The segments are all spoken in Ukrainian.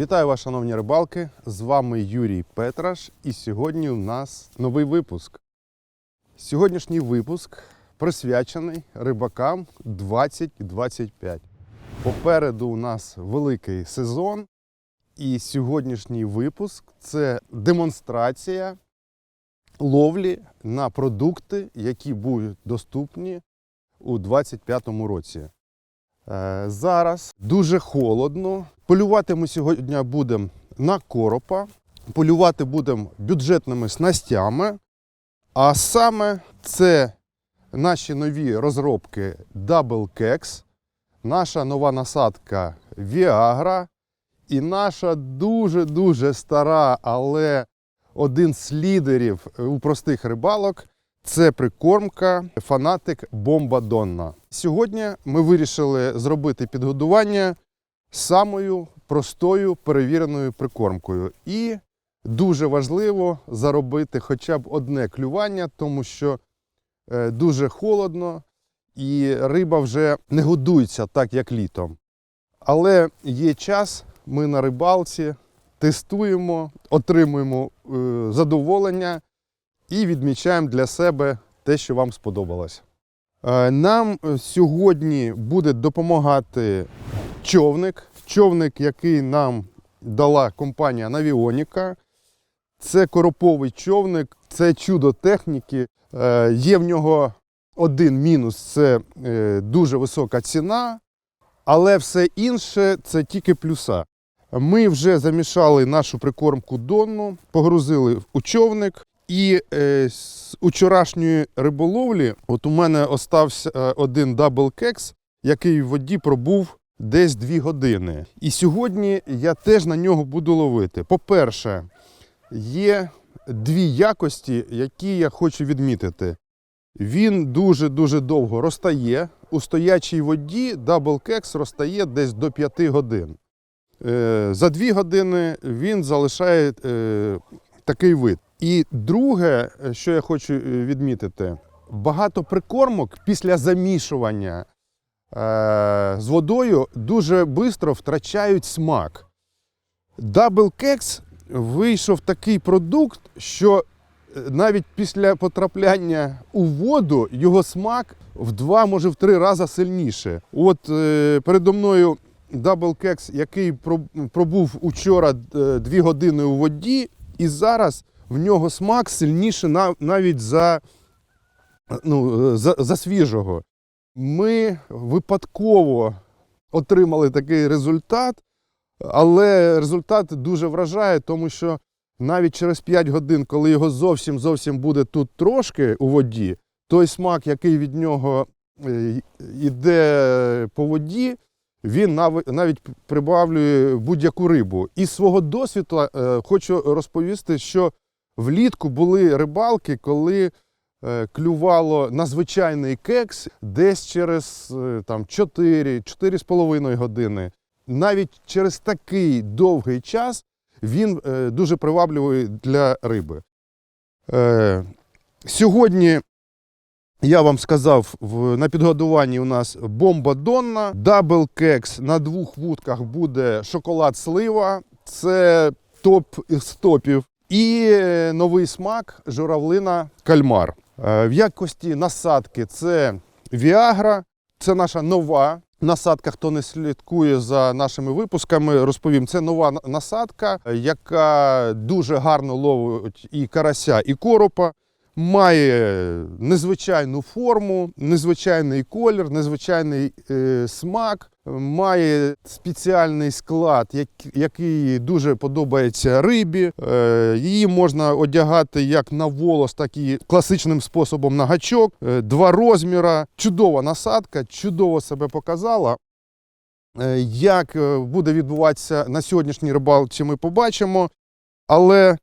Вітаю вас, шановні рибалки! З вами Юрій Петраш, і сьогодні у нас новий випуск. Сьогоднішній випуск присвячений рибакам 2025. Попереду у нас великий сезон, і сьогоднішній випуск це демонстрація ловлі на продукти, які будуть доступні у 2025 році. Е, Зараз дуже холодно. Полювати ми сьогодні будемо на коропа, полювати будемо бюджетними снастями. А саме це наші нові розробки Double Kex, наша нова насадка Viagra і наша дуже-дуже стара, але один з лідерів у простих рибалок це прикормка фанатик Бомба Донна. Сьогодні ми вирішили зробити підгодування самою простою перевіреною прикормкою. І дуже важливо заробити хоча б одне клювання, тому що е, дуже холодно і риба вже не годується так, як літом. Але є час, ми на рибалці тестуємо, отримуємо е, задоволення і відмічаємо для себе те, що вам сподобалось. Е, Нам сьогодні буде допомагати човник. Човник, який нам дала компанія Навіоніка. Це короповий човник, це чудо техніки. Е, Є в нього один мінус це е, дуже висока ціна, але все інше це тільки плюса. Ми вже замішали нашу прикормку донну, погрузили у човник. І е, з учорашньої риболовлі, от у мене остався е, один дабл кекс, який в воді пробув десь 2 години. І сьогодні я теж на нього буду ловити. По-перше, є дві якості, які я хочу відмітити. Він дуже-дуже довго розтає. У стоячій воді дабл кекс розтає десь до 5 годин. Е, За 2 години він залишає е, такий вид. І друге, що я хочу е, відмітити, багато прикормок після замішування е, з водою дуже швидко втрачають смак. Double Kex вийшов такий продукт, що е, навіть після потрапляння у воду його смак в два, може в три рази сильніше. От е, передо мною Double Kex, який пробув учора е, дві години у воді, і зараз в нього смак сильніше нав- навіть за, ну, за, за свіжого. Ми випадково отримали такий результат, але результат дуже вражає, тому що навіть через 5 годин, коли його зовсім зовсім буде тут трошки у воді, той смак, який від нього е, йде по воді, він навіть прибавлює будь-яку рибу. Із свого досвіду е, хочу розповісти, що влітку були рибалки, коли е, клювало на звичайний кекс десь через е, там, 4-4,5 години. Навіть через такий довгий час він е, дуже привабливий для риби. Е, сьогодні я вам сказав, на підгодуванні у нас бомба Донна, дабл кекс на двох вудках буде шоколад слива. Це топ із топів. І е, новий смак журавлина кальмар. Е, В якості насадки це Viagra, це наша нова насадка. Хто не слідкує за нашими випусками, розповім. Це нова насадка, е, яка дуже гарно ловить і карася, і коропа. Має незвичайну форму, незвичайний колір, незвичайний е, смак, має спеціальний склад, який дуже подобається рибі. Е, її можна одягати як на волос, так і класичним способом на гачок. Е, два розміри. Чудова насадка, чудово себе показала. Е, Як буде відбуватися на сьогоднішній рибалці, ми побачимо. Але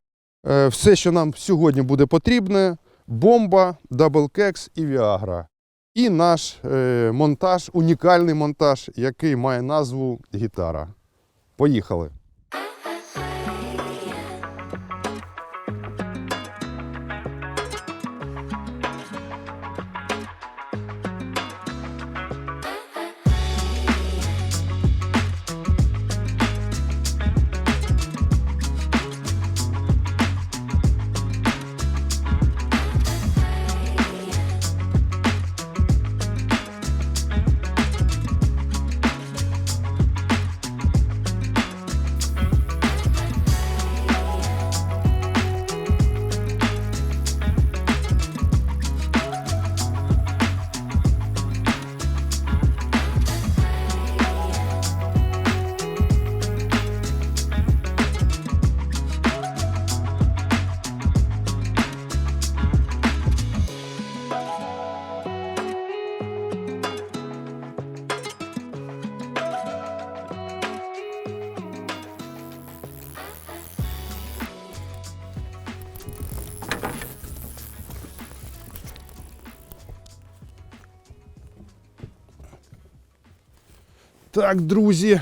все, що нам сьогодні буде потрібне, бомба, даблкекс і Віагра. І наш е, монтаж, унікальний монтаж, який має назву гітара. Поїхали! Так, друзі.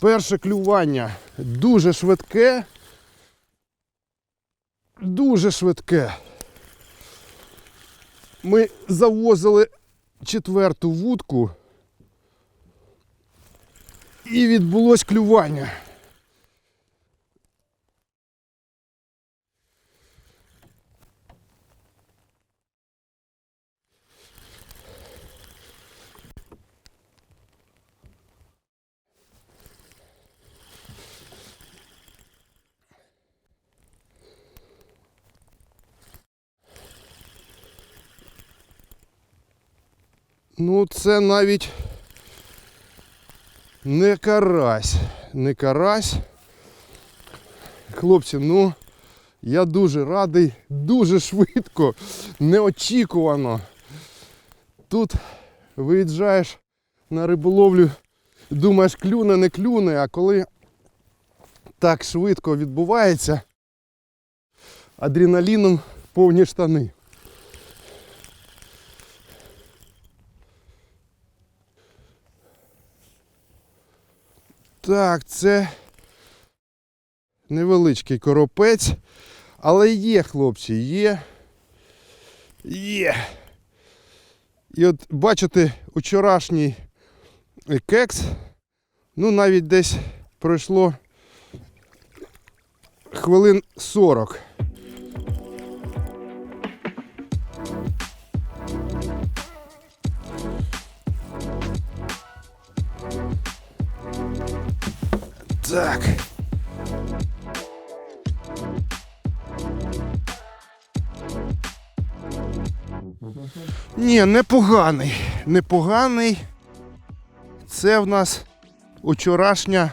Перше клювання дуже швидке. Дуже швидке. Ми завозили четверту вудку. І відбулось клювання. Ну, це навіть не карась. Не карась. Хлопці, ну я дуже радий, дуже швидко, неочікувано. Тут виїжджаєш на риболовлю, думаєш, клюне, не клюне, а коли так швидко відбувається, адреналіном повні штани. Так, це невеличкий коропець, але є, хлопці, є. Є. І от бачите, вчорашній кекс, ну навіть десь пройшло хвилин 40. Так. Ні, непоганий. Непоганий. Це в нас вчорашня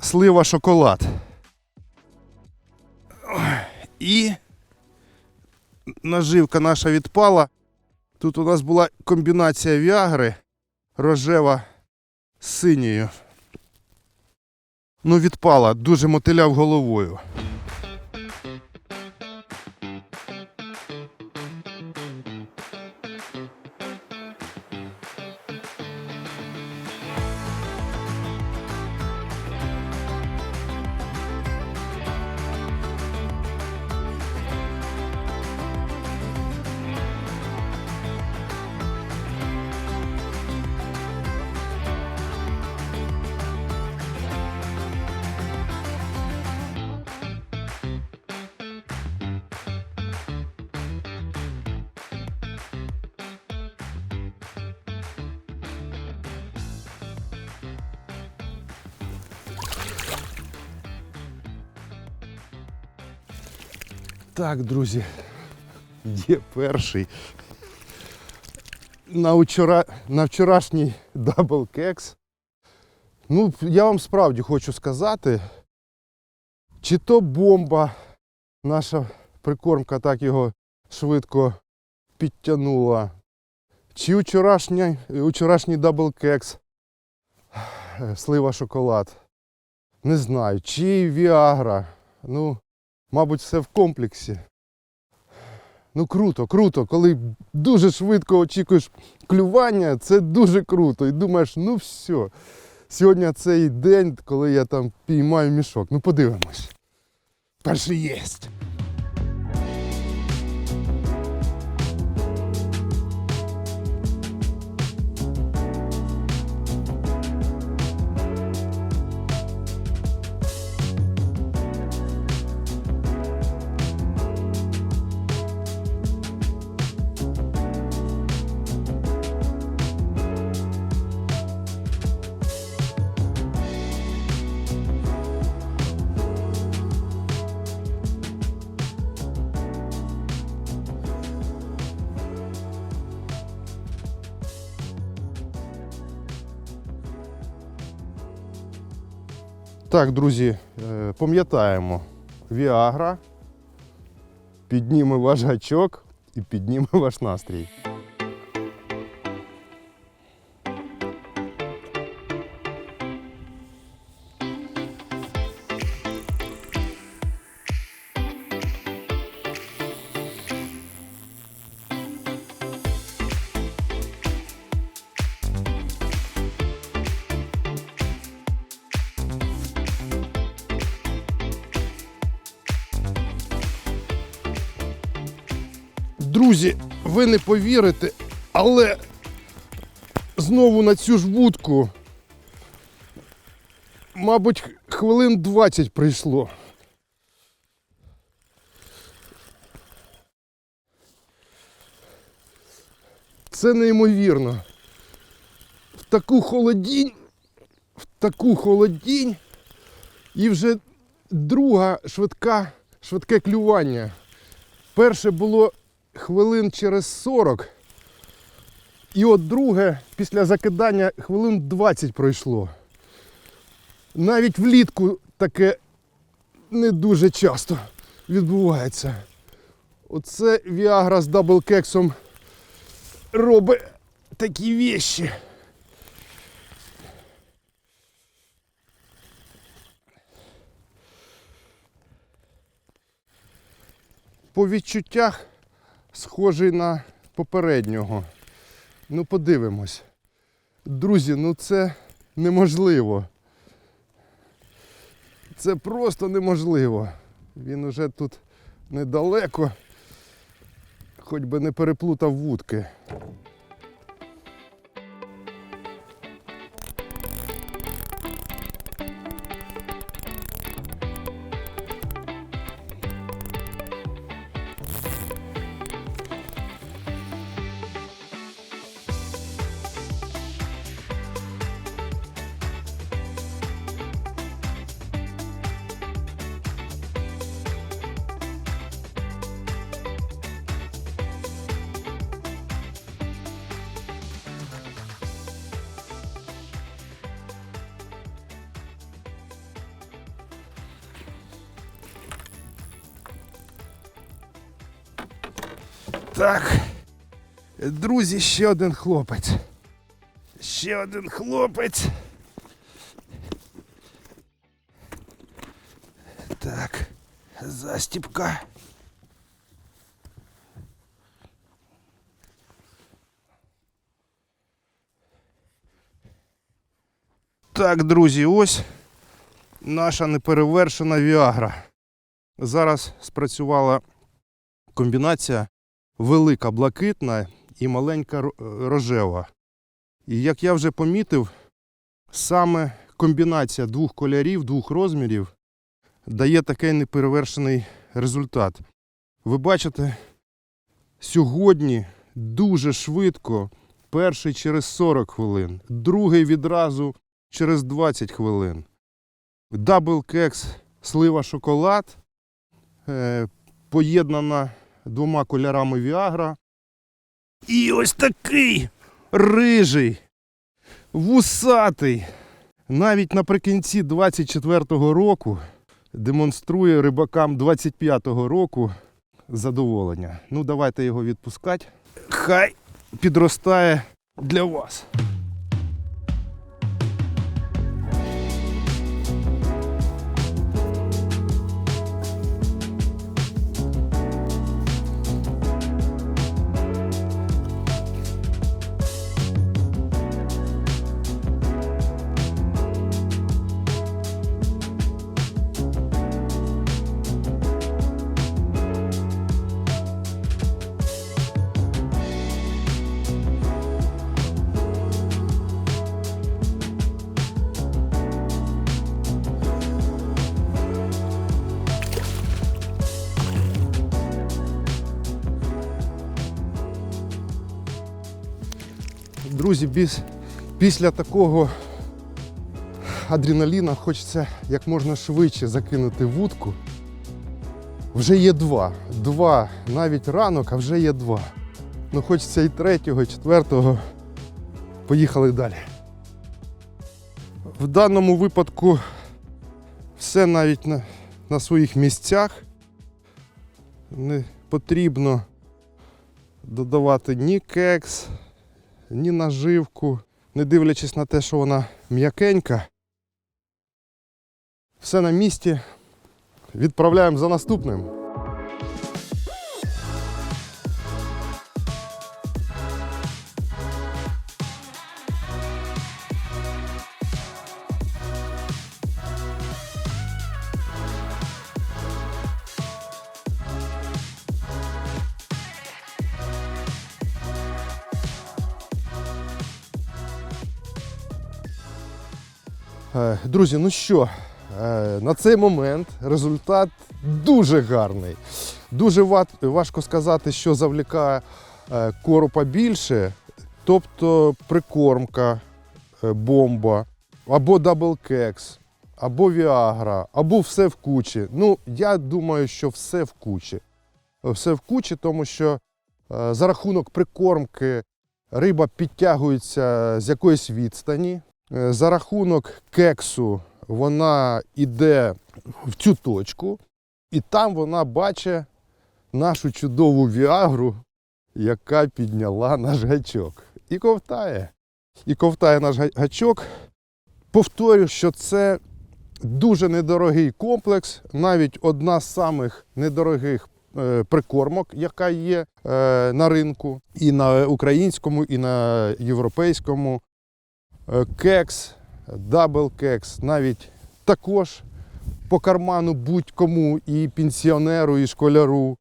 слива шоколад. І наживка наша відпала. Тут у нас була комбінація віагри рожева з синьою. Ну, відпала, дуже мотиляв головою. Так, друзі, є перший. На, вчора... на вчорашній дабл кекс. Ну, я вам справді хочу сказати, чи то бомба, наша прикормка так його швидко підтягнула, чи вчорашній, вчорашній дабл кекс, слива шоколад. Не знаю, чи Віагра. Ну, мабуть, все в комплексі. Ну круто, круто, коли дуже швидко очікуєш клювання, це дуже круто. І думаєш, ну все, сьогодні цей день, коли я там піймаю мішок. Ну подивимось. Перший єсть. Так, друзі, е, пам'ятаємо, Віагра підніме ваш гачок і підніме ваш настрій. Друзі, ви не повірите, але знову на цю ж вудку, мабуть, хвилин 20 прийшло. Це неймовірно. В таку холодінь, в таку холодінь і вже друга швидка, швидке клювання. Перше було хвилин через 40. І от друге, після закидання хвилин 20 пройшло. Навіть влітку таке не дуже часто відбувається. Оце Віагра з даблкексом робить такі вещі. По відчуттях схожий на попереднього. Ну, подивимось. Друзі, ну це неможливо. Це просто неможливо. Він уже тут недалеко, хоч би не переплутав вудки. Так. Друзі, ще один хлопець. Ще один хлопець. Так, застіпка. Так, друзі, ось наша неперевершена Віагра. Зараз спрацювала комбінація велика блакитна і маленька рожева. І як я вже помітив, саме комбінація двох кольорів, двох розмірів дає такий неперевершений результат. Ви бачите, сьогодні дуже швидко, перший через 40 хвилин, другий відразу через 20 хвилин. Дабл кекс, слива шоколад, е, поєднана двома кольорами Віагра. І ось такий рижий, вусатий. Навіть наприкінці 24-го року демонструє рибакам 25-го року задоволення. Ну, давайте його відпускати. Хай підростає для вас. Друзі, біс- після такого адреналіна хочеться як можна швидше закинути вудку. Вже є два. Два. Навіть ранок, а вже є два. Ну хочеться і третього, і четвертого. Поїхали далі. В даному випадку все навіть на, на своїх місцях. Не потрібно додавати ні кекс, ні наживку, не дивлячись на те, що вона м'якенька. Все на місці. Відправляємо за наступним. Друзі, ну що, е, на цей момент результат дуже гарний. Дуже важко сказати, що завлікає е, коропа більше, тобто прикормка, е, бомба, або даблкекс, або віагра, або все в кучі. Ну, я думаю, що все в кучі. Все в кучі, тому що е, за рахунок прикормки риба підтягується з якоїсь відстані. Е, За рахунок кексу вона йде в цю точку, і там вона бачить нашу чудову віагру, яка підняла наш гачок. І ковтає. І ковтає наш гачок. Повторю, що це дуже недорогий комплекс, навіть одна з самих недорогих е, прикормок, яка є е, на ринку, і на українському, і на європейському. Е, Кекс, дабл кекс, навіть також по карману будь-кому, і пенсіонеру, і школяру.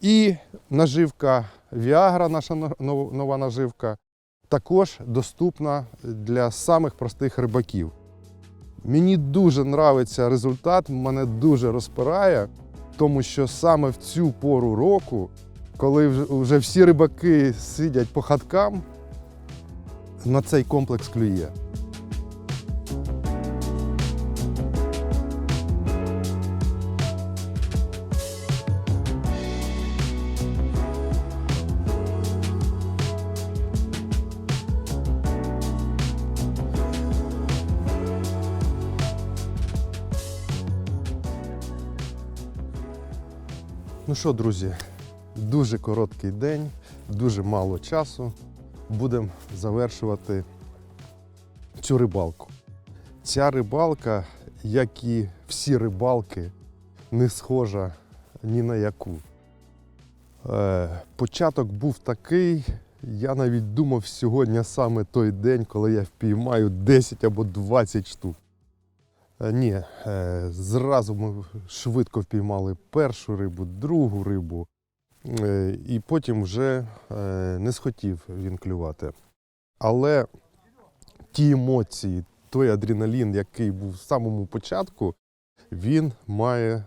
І наживка Viagra, наша нова наживка, також доступна для самих простих рибаків. Мені дуже подобається результат, мене дуже розпирає, тому що саме в цю пору року, коли вже всі рибаки сидять по хаткам, на цей комплекс клює. Ну що, друзі, дуже короткий день, дуже мало часу. Будемо завершувати цю рибалку. Ця рибалка, як і всі рибалки, не схожа ні на яку. Е, початок був такий, я навіть думав сьогодні саме той день, коли я впіймаю 10 або 20 штук. Е, Ні, е, зразу ми швидко впіймали першу рибу, другу рибу, і потім вже е, не схотів він клювати. Але ті емоції, той адреналін, який був в самому початку, він має,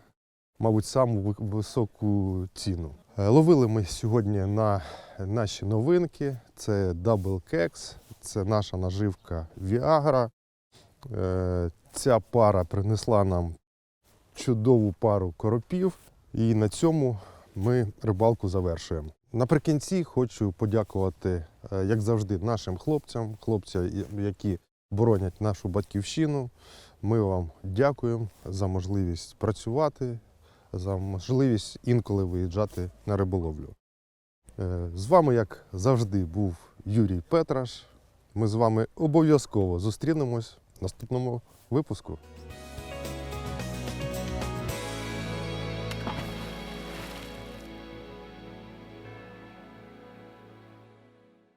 мабуть, саму високу ціну. Е, Ловили ми сьогодні на наші новинки. Це Double Kex, це наша наживка Viagra. Е, Ця пара принесла нам чудову пару коропів, і на цьому ми рибалку завершуємо. Наприкінці хочу подякувати, е, як завжди, нашим хлопцям, хлопцям, які боронять нашу батьківщину. Ми вам дякуємо за можливість працювати, за можливість інколи виїжджати на риболовлю. Е, З вами, як завжди, був Юрій Петраш. Ми з вами обов'язково зустрінемось в наступному випуску.